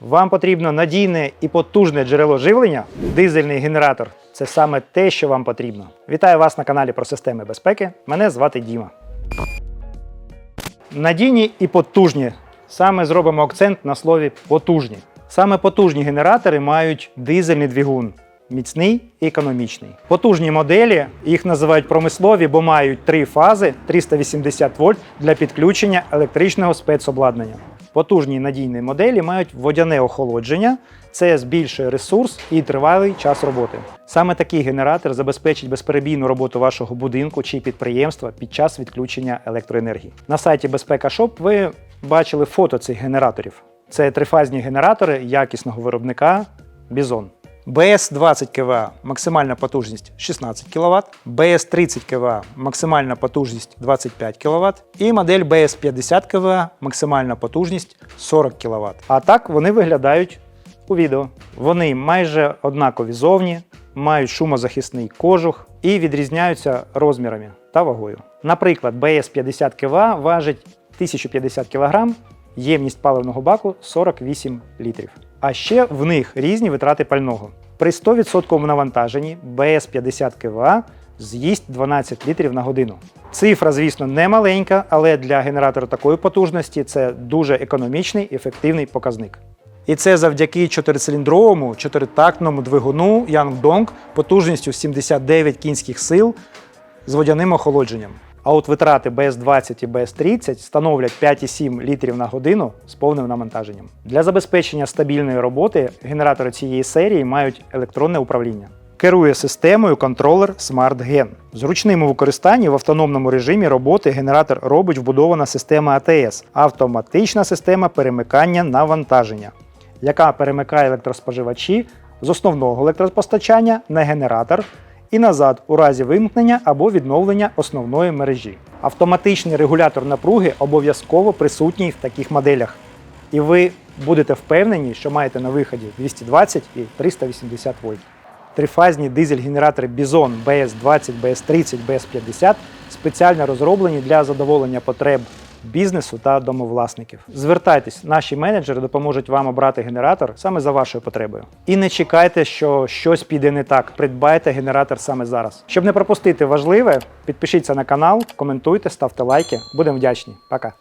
Вам потрібно надійне і потужне джерело живлення. Дизельний генератор це саме те, що вам потрібно. Вітаю вас на каналі про системи безпеки. Мене звати Діма. Надійні і потужні. Саме зробимо акцент на слові потужні. Саме потужні генератори мають дизельний двигун. Міцний і економічний. Потужні моделі, їх називають промислові, бо мають три фази 380 вольт для підключення електричного спецобладнання. Потужні надійні моделі мають водяне охолодження, це збільшує ресурс і тривалий час роботи. Саме такий генератор забезпечить безперебійну роботу вашого будинку чи підприємства під час відключення електроенергії. На сайті Безпека Шоп ви бачили фото цих генераторів. Це трифазні генератори якісного виробника Бізон. БС 20 КВА максимальна потужність 16 кВт, БС 30 КВА максимальна потужність 25 кВт і модель БС 50 КВА максимальна потужність 40 кВт. А так вони виглядають у відео. Вони майже однакові зовні, мають шумозахисний кожух і відрізняються розмірами та вагою. Наприклад, БС 50 КВА важить 1050 кг, ємність паливного баку 48 літрів. А ще в них різні витрати пального. При 100% навантаженні БС 50 КВА з'їсть 12 літрів на годину. Цифра, звісно, не маленька, але для генератора такої потужності це дуже економічний ефективний показник. І це завдяки 4-циліндровому, 4-тактному двигуну Yangdong потужністю 79 кінських сил з водяним охолодженням. А от витрати BS20 і BS30 становлять 5,7 літрів на годину з повним навантаженням. Для забезпечення стабільної роботи генератори цієї серії мають електронне управління. Керує системою контролер SmartGen. В зручному використанні в автономному режимі роботи генератор робить вбудована система АТС автоматична система перемикання навантаження, яка перемикає електроспоживачі з основного електропостачання на генератор і назад у разі вимкнення або відновлення основної мережі. Автоматичний регулятор напруги обов'язково присутній в таких моделях. І ви будете впевнені, що маєте на виході 220 і 380 вольт. Трифазні дизель-генератори Bison BS20, BS30, BS50 спеціально розроблені для задоволення потреб бізнесу та домовласників. Звертайтесь, наші менеджери допоможуть вам обрати генератор саме за вашою потребою. І не чекайте, що щось піде не так. Придбайте генератор саме зараз. Щоб не пропустити важливе, підпишіться на канал, коментуйте, ставте лайки. Будемо вдячні. Пока.